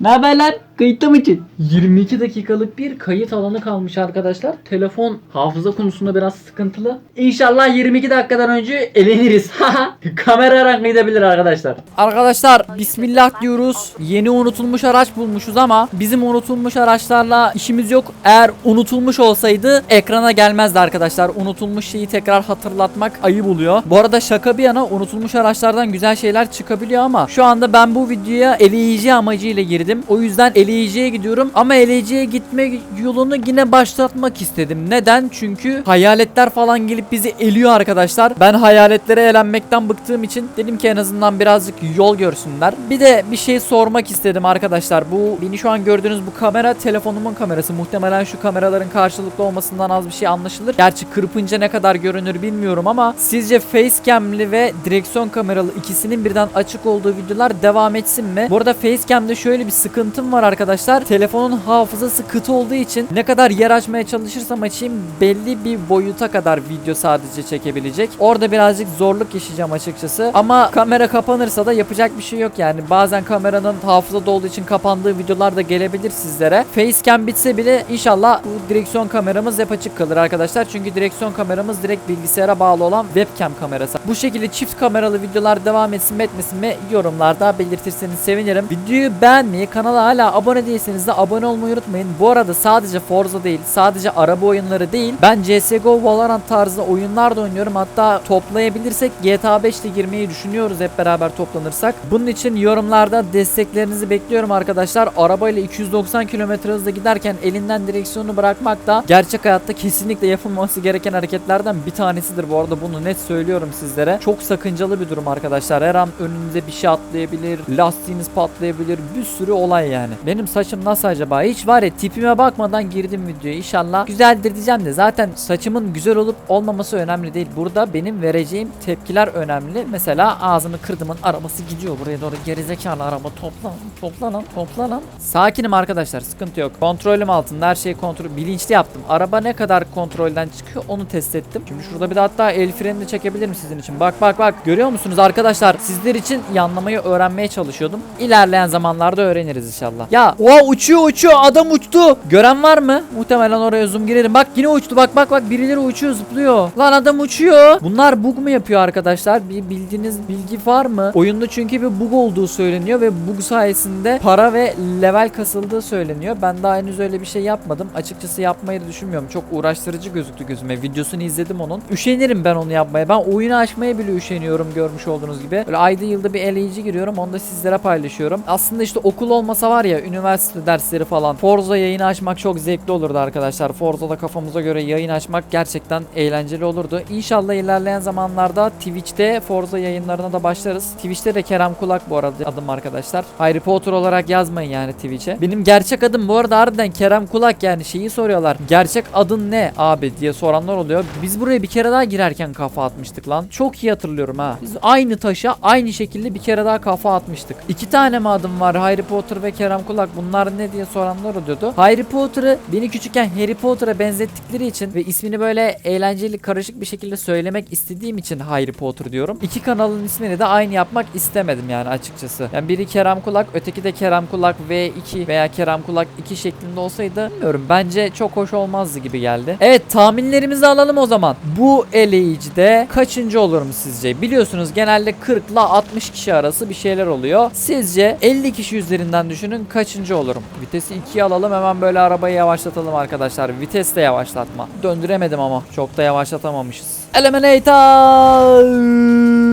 Ne haber Kayıtta mısın? 22 dakikalık bir kayıt alanı kalmış arkadaşlar. Telefon hafıza konusunda biraz sıkıntılı. İnşallah 22 dakikadan önce eleniriz. Kamera rankı gidebilir arkadaşlar. Arkadaşlar bismillah diyoruz. Yeni unutulmuş araç bulmuşuz ama bizim unutulmuş araçlarla işimiz yok. Eğer unutulmuş olsaydı ekrana gelmezdi arkadaşlar. Unutulmuş şeyi tekrar hatırlatmak ayıp oluyor. Bu arada şaka bir yana unutulmuş araçlardan güzel şeyler çıkabiliyor ama şu anda ben bu videoya eleyici amacıyla girdim. O yüzden eleyiciye gidiyorum ama eleyiciye gitme yolunu yine başlatmak istedim. Neden? Çünkü hayaletler falan gelip bizi eliyor arkadaşlar. Ben hayaletlere elenmekten bıktığım için dedim ki en azından birazcık yol görsünler. Bir de bir şey sormak istedim arkadaşlar. Bu beni şu an gördüğünüz bu kamera telefonumun kamerası. Muhtemelen şu kameraların karşılıklı olmasından az bir şey anlaşılır. Gerçi kırpınca ne kadar görünür bilmiyorum ama sizce facecam'li ve direksiyon kameralı ikisinin birden açık olduğu videolar devam etsin mi? Bu arada facecam'de şöyle bir sıkıntım var arkadaşlar. Telefonun hafızası kıt olduğu için ne kadar yer açmaya çalışırsam açayım belli bir boyuta kadar video sadece çekebilecek. Orada birazcık zorluk yaşayacağım açıkçası. Ama kamera kapanırsa da yapacak bir şey yok yani. Bazen kameranın hafızada olduğu için kapandığı videolar da gelebilir sizlere. Facecam bitse bile inşallah bu direksiyon kameramız hep açık kalır arkadaşlar. Çünkü direksiyon kameramız direkt bilgisayara bağlı olan webcam kamerası. Bu şekilde çift kameralı videolar devam etsin mi etmesin mi yorumlarda belirtirseniz sevinirim. Videoyu beğenmeyi, kanala hala abone değilseniz de abone olmayı unutmayın. Bu arada sadece Forza değil, sadece araba oyunları değil. Ben CSGO, Valorant tarzı oyunlar da oynuyorum. Hatta toplayabilirsek GTA 5'te girmeyi düşünüyoruz hep beraber toplanırsak. Bunun için yorumlarda desteklerinizi bekliyorum arkadaşlar. Arabayla 290 km hızla giderken elinden direksiyonu bırakmak da gerçek hayatta kesinlikle yapılması gereken hareketlerden bir tanesidir. Bu arada bunu net söylüyorum sizlere. Çok sakıncalı bir durum arkadaşlar. Her an önünüze bir şey atlayabilir, lastiğiniz patlayabilir. Bir sürü olay yani. Benim saçım nasıl acaba? Hiç var ya tipime bakmadan girdim videoya. İnşallah güzeldir diyeceğim de zaten saçımın güzel olup olmaması önemli değil. Burada benim vereceğim tepkiler önemli. Mesela ağzını kırdımın arabası gidiyor buraya doğru gerizekalı araba topla topla lan topla lan. Sakinim arkadaşlar sıkıntı yok. Kontrolüm altında her şeyi kontrol bilinçli yaptım. Araba ne kadar kontrolden çıkıyor onu test ettim. Şimdi şurada bir de hatta el frenini çekebilirim sizin için. Bak bak bak görüyor musunuz arkadaşlar? Sizler için yanlamayı öğrenmeye çalışıyordum. İlerleyen zamanlarda öğreniriz inşallah. Ya o uçuyor uçuyor adam uçtu. Gören var mı? Muhtemelen oraya zoom girelim. Bak yine uçtu bak bak bak birileri uçuyor zıplıyor. Lan adam uçuyor. Bunlar bug mu yapıyor arkadaşlar? Bir bildiğiniz bilgi var mı? Oyunda çünkü bir bug olduğu söyleniyor ve bug sayesinde para ve level kasıldığı söyleniyor. Ben daha henüz öyle bir şey yapmadım. Açıkçası yapmayı da düşünmüyorum. Çok uğraştırıcı gözüktü gözüme. Videosunu izledim onun. Üşenirim ben onu yapmaya. Ben oyunu açmaya bile üşeniyorum görmüş olduğunuz gibi. Böyle ayda yılda bir eleyici giriyorum. Onu da sizlere paylaşıyorum. Aslında işte okul olmasa var ya üniversite dersleri falan. Forza yayını açmak çok zevkli olurdu arkadaşlar. Forza'da kafamıza göre yayın açmak gerçekten eğlenceli olurdu. İnşallah ilerleyen zamanlarda Twitch'te Forza yayınlarına da başlarız. Twitch'te de Kerem Kulak bu arada adım arkadaşlar. Harry Potter olarak yazmayın yani Twitch'e. Benim gerçek adım bu arada harbiden Kerem Kulak yani şeyi soruyorlar. Gerçek adın ne abi diye soranlar oluyor. Biz buraya bir kere daha girerken kafa atmıştık lan. Çok iyi hatırlıyorum ha. Biz aynı taşa aynı şekilde bir kere daha kafa atmıştık. İki tane mi adım var? Harry Potter ve Kerem Kulak. Bunlar ne diye soranlar oluyordu. Harry Potter'ı beni küçükken Harry Potter'a benzettikleri için ve ismini böyle eğlenceli karışık bir şekilde söylemek istediğim için Harry Potter diyorum. İki kanalın ismini de aynı yapmak istemedim yani açıkçası. Yani biri Kerem Kulak, öteki de Kerem Kulak V2 veya Kerem Kulak 2 şeklinde olsaydı bilmiyorum. Bence çok hoş olmazdı gibi geldi. Evet tahminlerimizi alalım o zaman. Bu eleyicide kaçıncı olurum sizce? Biliyorsunuz genelde 40 ile 60 kişi arası bir şeyler oluyor. Sizce 50 kişi üzerinden düşünün kaçıncı olurum? Vitesi 2'ye alalım hemen böyle arabayı yavaşlatalım arkadaşlar. Vites de yavaşlatma. Döndüremedim ama çok da yavaşlatamamışız. Eliminator.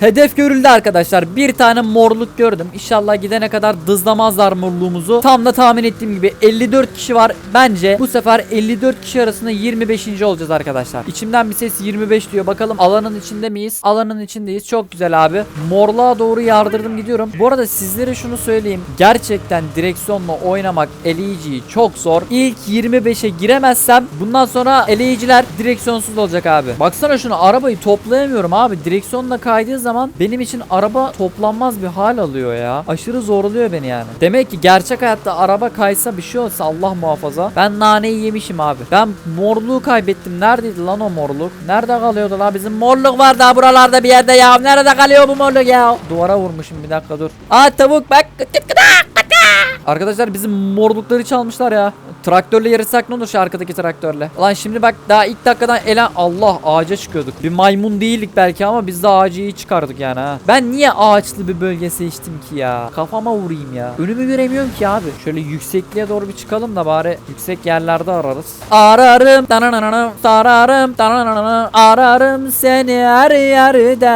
Hedef görüldü arkadaşlar. Bir tane morluk gördüm. İnşallah gidene kadar dızlamazlar morluğumuzu. Tam da tahmin ettiğim gibi 54 kişi var. Bence bu sefer 54 kişi arasında 25. olacağız arkadaşlar. İçimden bir ses 25 diyor. Bakalım alanın içinde miyiz? Alanın içindeyiz. Çok güzel abi. Morluğa doğru yardırdım gidiyorum. Bu arada sizlere şunu söyleyeyim. Gerçekten direksiyonla oynamak eleyiciyi çok zor. İlk 25'e giremezsem bundan sonra eleyiciler direksiyonsuz olacak abi. Baksana şunu arabayı toplayamıyorum abi. Direksiyonla kaydığı zaman benim için araba toplanmaz bir hal alıyor ya. Aşırı zorluyor beni yani. Demek ki gerçek hayatta araba kaysa bir şey olsa Allah muhafaza. Ben naneyi yemişim abi. Ben morluğu kaybettim. Neredeydi lan o morluk? Nerede kalıyordu lan? Bizim morluk var da buralarda bir yerde ya. Nerede kalıyor bu morluk ya? Duvara vurmuşum bir dakika dur. Aa tavuk bak. Arkadaşlar bizim morlukları çalmışlar ya. Traktörle yarışsak ne olur şu arkadaki traktörle. Lan şimdi bak daha ilk dakikadan elen Allah ağaca çıkıyorduk. Bir maymun değildik belki ama biz de ağacı iyi çıkardık yani ha. Ben niye ağaçlı bir bölge seçtim ki ya? Kafama vurayım ya. Önümü göremiyorum ki abi. Şöyle yüksekliğe doğru bir çıkalım da bari yüksek yerlerde ararız. Ararım tananana sararım tananana ararım seni her yerde.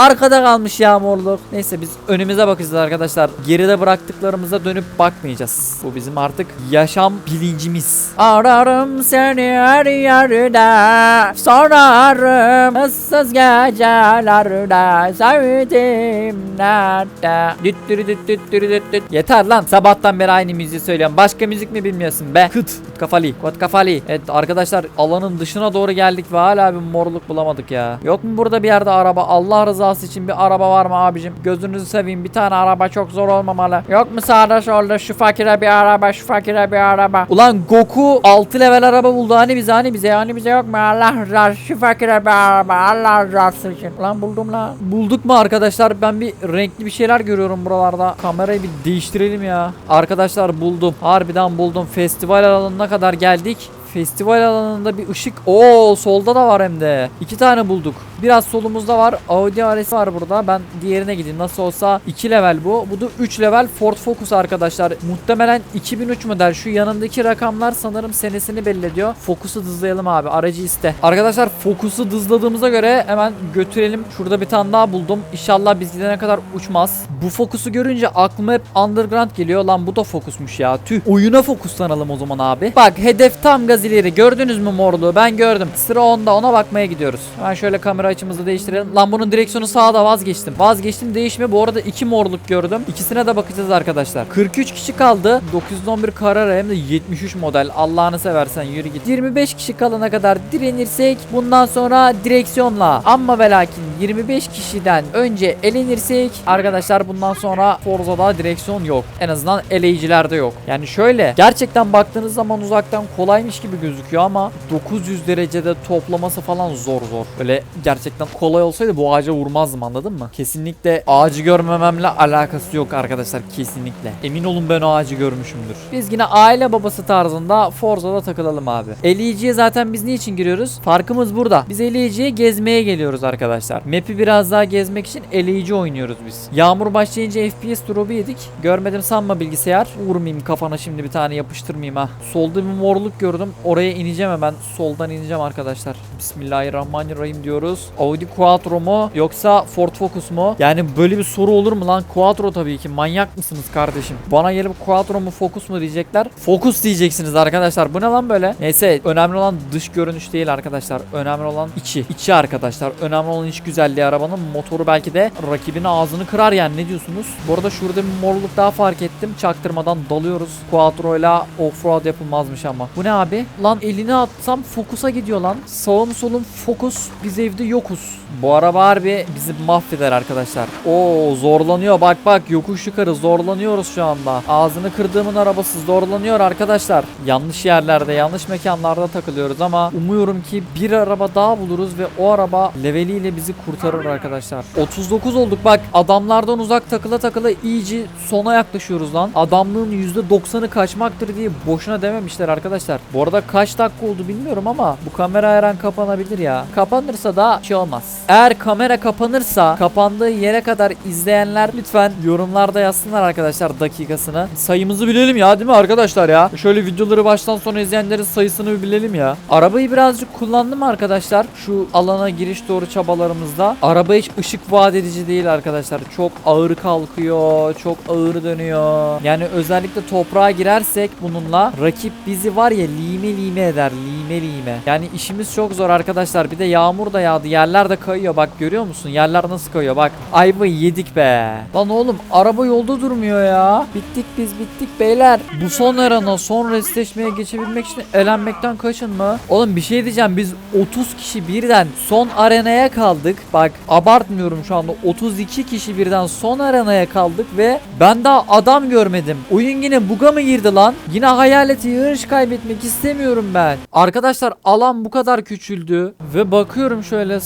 Arkada kalmış ya morluk. Neyse biz önümüze bakacağız arkadaşlar. Geride bıraktıklarımıza dönüp bakmayacağız. Bu bizim artık yaşam bilincimiz. Ararım seni her yerde. Sorarım ıssız gecelerde. Sevdim nerede? Düt dürü düt düt dürü düt düt. Yeter lan. Sabahtan beri aynı müziği söylüyorum. Başka müzik mi bilmiyorsun be? Kıt. Kafali. Kıt kafali. Evet arkadaşlar alanın dışına doğru geldik ve hala bir morluk bulamadık ya. Yok mu burada bir yerde araba? Allah rızası için bir araba var mı abicim? Gözünüzü seveyim. Bir tane araba çok zor olmamalı. Yok mu sağda solda şu fakire bir araba, şu fakire bir araba. Ulan Goku 6 level araba buldu. Hani bize hani bize hani bize yok mu? Allah rızası şu fakire bir araba. Allah rızası için. Ulan buldum lan. Bulduk mu arkadaşlar? Ben bir renkli bir şeyler görüyorum buralarda. Kamerayı bir değiştirelim ya. Arkadaşlar buldum. Harbiden buldum. Festival alanına kadar geldik. Festival alanında bir ışık. Oo solda da var hem de. İki tane bulduk. Biraz solumuzda var. Audi RS var burada. Ben diğerine gideyim. Nasıl olsa 2 level bu. Bu da 3 level Ford Focus arkadaşlar. Muhtemelen 2003 model. Şu yanındaki rakamlar sanırım senesini belli ediyor. Focus'u dızlayalım abi. Aracı iste. Arkadaşlar Focus'u dızladığımıza göre hemen götürelim. Şurada bir tane daha buldum. İnşallah biz gidene kadar uçmaz. Bu Focus'u görünce aklıma hep Underground geliyor. Lan bu da Focus'muş ya. Tüh. Oyuna fokuslanalım o zaman abi. Bak hedef tam gaz ileri. Gördünüz mü morluğu? Ben gördüm. Sıra onda. Ona bakmaya gidiyoruz. Hemen şöyle kamera açımızı değiştirelim. Lan bunun direksiyonu sağda vazgeçtim. Vazgeçtim değişme. Bu arada iki morluk gördüm. İkisine de bakacağız arkadaşlar. 43 kişi kaldı. 911 Carrera hem de 73 model. Allah'ını seversen yürü git. 25 kişi kalana kadar direnirsek bundan sonra direksiyonla. Amma ve lakin 25 kişiden önce elenirsek arkadaşlar bundan sonra Forza'da direksiyon yok. En azından eleyicilerde yok. Yani şöyle gerçekten baktığınız zaman uzaktan kolaymış gibi gözüküyor ama 900 derecede toplaması falan zor zor. Böyle gerçekten kolay olsaydı bu ağaca vurmazdım anladın mı? Kesinlikle ağacı görmememle alakası yok arkadaşlar kesinlikle. Emin olun ben o ağacı görmüşümdür. Biz yine aile babası tarzında Forza'da takılalım abi. Eleyiciye zaten biz niçin giriyoruz? Farkımız burada. Biz eleyiciye gezmeye geliyoruz arkadaşlar. Map'i biraz daha gezmek için eleyici oynuyoruz biz. Yağmur başlayınca FPS drop'u yedik. Görmedim sanma bilgisayar. Vurmayayım kafana şimdi bir tane yapıştırmayayım ha. Solda bir morluk gördüm. Oraya ineceğim hemen. Soldan ineceğim arkadaşlar. Bismillahirrahmanirrahim diyoruz. Audi Quattro mu yoksa Ford Focus mu? Yani böyle bir soru olur mu lan? Quattro tabii ki. Manyak mısınız kardeşim? Bana gelip Quattro mu Focus mu diyecekler. Focus diyeceksiniz arkadaşlar. Bu ne lan böyle? Neyse önemli olan dış görünüş değil arkadaşlar. Önemli olan içi. İçi arkadaşlar. Önemli olan iç güzelliği arabanın. Motoru belki de rakibin ağzını kırar yani ne diyorsunuz? Bu arada şurada bir morluk daha fark ettim. Çaktırmadan dalıyoruz. Quattro ile offroad yapılmazmış ama. Bu ne abi? Lan elini atsam Focus'a gidiyor lan. Sağım solum Focus. Biz evde yokuz. Bu araba harbi bizi mahveder arkadaşlar. Oo zorlanıyor. Bak bak yokuş yukarı zorlanıyoruz şu anda. Ağzını kırdığımın arabası zorlanıyor arkadaşlar. Yanlış yerlerde, yanlış mekanlarda takılıyoruz ama umuyorum ki bir araba daha buluruz ve o araba leveliyle bizi kurtarır arkadaşlar. 39 olduk bak. Adamlardan uzak takıla takıla iyice sona yaklaşıyoruz lan. Adamlığın %90'ı kaçmaktır diye boşuna dememişler arkadaşlar. Bu arada kaç dakika oldu bilmiyorum ama bu kamera her an kapanabilir ya. Kapanırsa da şey olmaz. Eğer kamera kapanırsa kapandığı yere kadar izleyenler lütfen yorumlarda yazsınlar arkadaşlar dakikasını. Sayımızı bilelim ya değil mi arkadaşlar ya? Şöyle videoları baştan sona izleyenlerin sayısını bilelim ya. Arabayı birazcık kullandım arkadaşlar. Şu alana giriş doğru çabalarımızda. Araba hiç ışık vaat edici değil arkadaşlar. Çok ağır kalkıyor. Çok ağır dönüyor. Yani özellikle toprağa girersek bununla rakip bizi var ya lime lime eder. Lime lime. Yani işimiz çok zor arkadaşlar. Bir de yağmur da yağdı. Yerler de kayıyor bak görüyor musun? Yerler nasıl kayıyor bak. Ayvayı yedik be. Lan oğlum araba yolda durmuyor ya. Bittik biz bittik beyler. Bu son arana son restleşmeye geçebilmek için elenmekten kaçın mı? Oğlum bir şey diyeceğim biz 30 kişi birden son arenaya kaldık. Bak abartmıyorum şu anda 32 kişi birden son arenaya kaldık ve ben daha adam görmedim. Oyun yine buga mı girdi lan? Yine hayaleti yarış kaybetmek istemiyorum ben. Arkadaşlar alan bu kadar küçüldü ve bakıyorum şöyle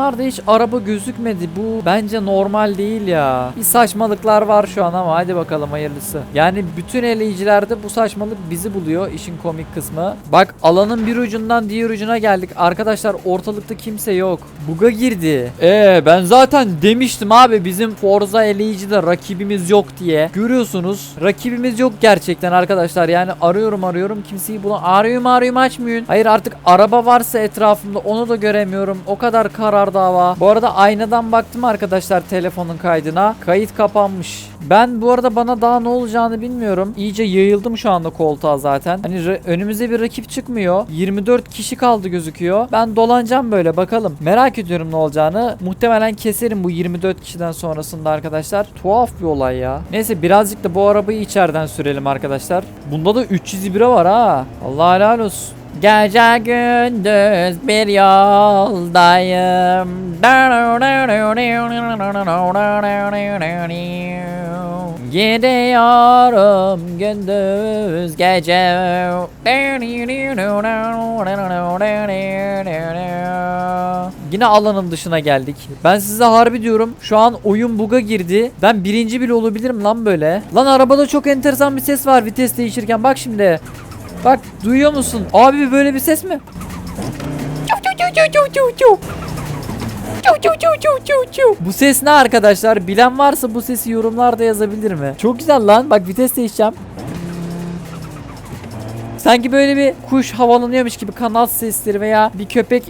yakınlarda hiç araba gözükmedi. Bu bence normal değil ya. Bir saçmalıklar var şu an ama hadi bakalım hayırlısı. Yani bütün eleyicilerde bu saçmalık bizi buluyor işin komik kısmı. Bak alanın bir ucundan diğer ucuna geldik. Arkadaşlar ortalıkta kimse yok. Buga girdi. Ee ben zaten demiştim abi bizim Forza eleyicide rakibimiz yok diye. Görüyorsunuz rakibimiz yok gerçekten arkadaşlar. Yani arıyorum arıyorum kimseyi bulan arıyorum arıyorum açmıyorsun. Hayır artık araba varsa etrafımda onu da göremiyorum. O kadar karar dava. Bu arada aynadan baktım arkadaşlar telefonun kaydına. Kayıt kapanmış. Ben bu arada bana daha ne olacağını bilmiyorum. İyice yayıldım şu anda koltuğa zaten. Hani önümüze bir rakip çıkmıyor. 24 kişi kaldı gözüküyor. Ben dolanacağım böyle bakalım. Merak ediyorum ne olacağını. Muhtemelen keserim bu 24 kişiden sonrasında arkadaşlar. Tuhaf bir olay ya. Neyse birazcık da bu arabayı içeriden sürelim arkadaşlar. Bunda da 301'e var ha. Allah helal olsun. Gece gündüz bir yoldayım. Gidiyorum gündüz gece. Yine alanın dışına geldik. Ben size harbi diyorum. Şu an oyun buga girdi. Ben birinci bile olabilirim lan böyle. Lan arabada çok enteresan bir ses var vites değişirken. Bak şimdi. Bak duyuyor musun? Abi böyle bir ses mi? Bu ses ne arkadaşlar? Bilen varsa bu sesi yorumlarda yazabilir mi? Çok güzel lan. Bak vites değişeceğim. Sanki böyle bir kuş havalanıyormuş gibi kanat sesleri veya bir köpek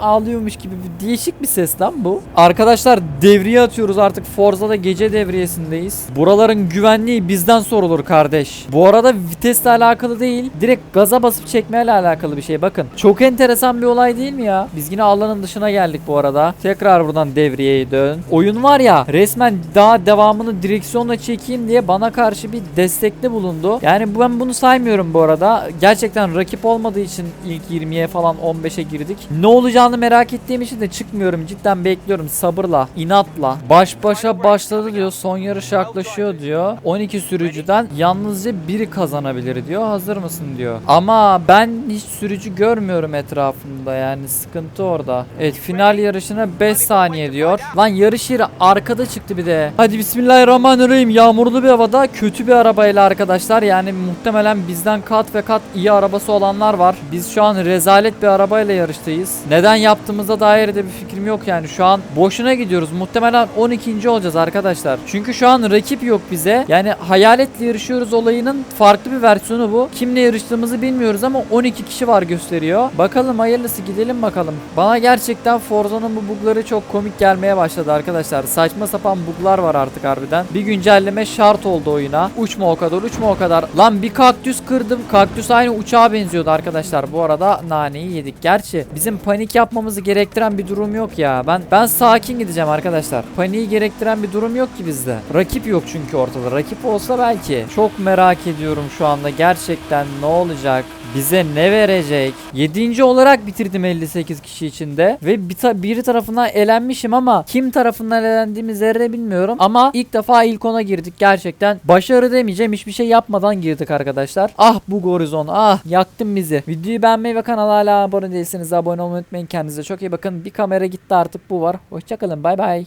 ağlıyormuş gibi bir değişik bir ses lan bu. Arkadaşlar devriye atıyoruz artık Forza'da gece devriyesindeyiz. Buraların güvenliği bizden sorulur kardeş. Bu arada vitesle alakalı değil direkt gaza basıp çekmeyle alakalı bir şey bakın. Çok enteresan bir olay değil mi ya? Biz yine alanın dışına geldik bu arada. Tekrar buradan devriyeye dön. Oyun var ya resmen daha devamını direksiyonla çekeyim diye bana karşı bir destekte bulundu. Yani ben bunu saymıyorum bu arada. Gerçekten rakip olmadığı için ilk 20'ye falan 15'e girdik. Ne olacağını merak ettiğim için de çıkmıyorum. Cidden bekliyorum sabırla, inatla. Baş başa başladı diyor. Son yarış yaklaşıyor diyor. 12 sürücüden yalnızca biri kazanabilir diyor. Hazır mısın diyor. Ama ben hiç sürücü görmüyorum etrafımda yani sıkıntı orada. Evet final yarışına 5 saniye diyor. Lan yarış yeri arkada çıktı bir de. Hadi bismillahirrahmanirrahim. Yağmurlu bir havada kötü bir arabayla arkadaşlar. Yani muhtemelen bizden kat ve kat iyi arabası olanlar var. Biz şu an rezalet bir arabayla yarıştayız. Neden yaptığımıza dair de bir fikrim yok yani. Şu an boşuna gidiyoruz. Muhtemelen 12. olacağız arkadaşlar. Çünkü şu an rakip yok bize. Yani hayaletle yarışıyoruz olayının farklı bir versiyonu bu. Kimle yarıştığımızı bilmiyoruz ama 12 kişi var gösteriyor. Bakalım hayırlısı gidelim bakalım. Bana gerçekten Forza'nın bu bugları çok komik gelmeye başladı arkadaşlar. Saçma sapan buglar var artık harbiden. Bir güncelleme şart oldu oyuna. Uçma o kadar uçma o kadar. Lan bir kaktüs kırdım. Kaktüs aynı uçağa benziyordu arkadaşlar. Bu arada naneyi yedik. Gerçi bizim panik yapmamızı gerektiren bir durum yok ya. Ben ben sakin gideceğim arkadaşlar. Paniği gerektiren bir durum yok ki bizde. Rakip yok çünkü ortada. Rakip olsa belki. Çok merak ediyorum şu anda gerçekten ne olacak? Bize ne verecek? 7. olarak bitirdim 58 kişi içinde ve bir ta- biri tarafından elenmişim ama kim tarafından elendiğimi zerre bilmiyorum ama ilk defa ilk ona girdik gerçekten. Başarı demeyeceğim hiçbir şey yapmadan girdik arkadaşlar. Ah bu Gorizon ah yaktın bizi. Videoyu beğenmeyi ve kanala hala abone değilseniz abone olmayı unutmayın. Kendinize çok iyi bakın. Bir kamera gitti artık bu var. Hoşçakalın bay bay.